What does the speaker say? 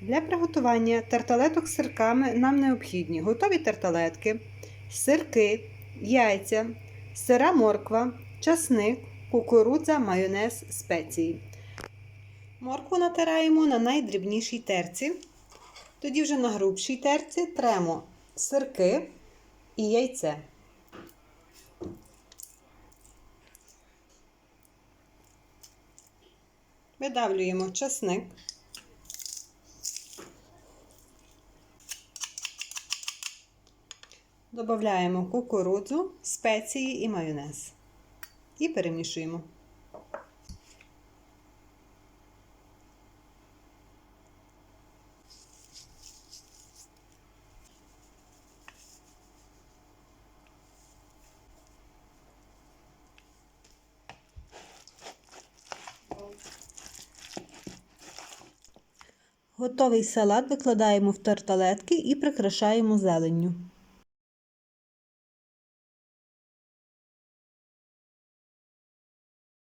Для приготування тарталеток з сирками нам необхідні готові тарталетки, сирки, яйця, сира морква, часник, кукурудза, майонез, спеції. Моркву натираємо на найдрібнішій терці. Тоді вже на грубшій терці тремо сирки і яйце. Видавлюємо часник. Додаємо кукурудзу, спеції і майонез. І перемішуємо. Готовий салат викладаємо в тарталетки і прикрашаємо зеленню.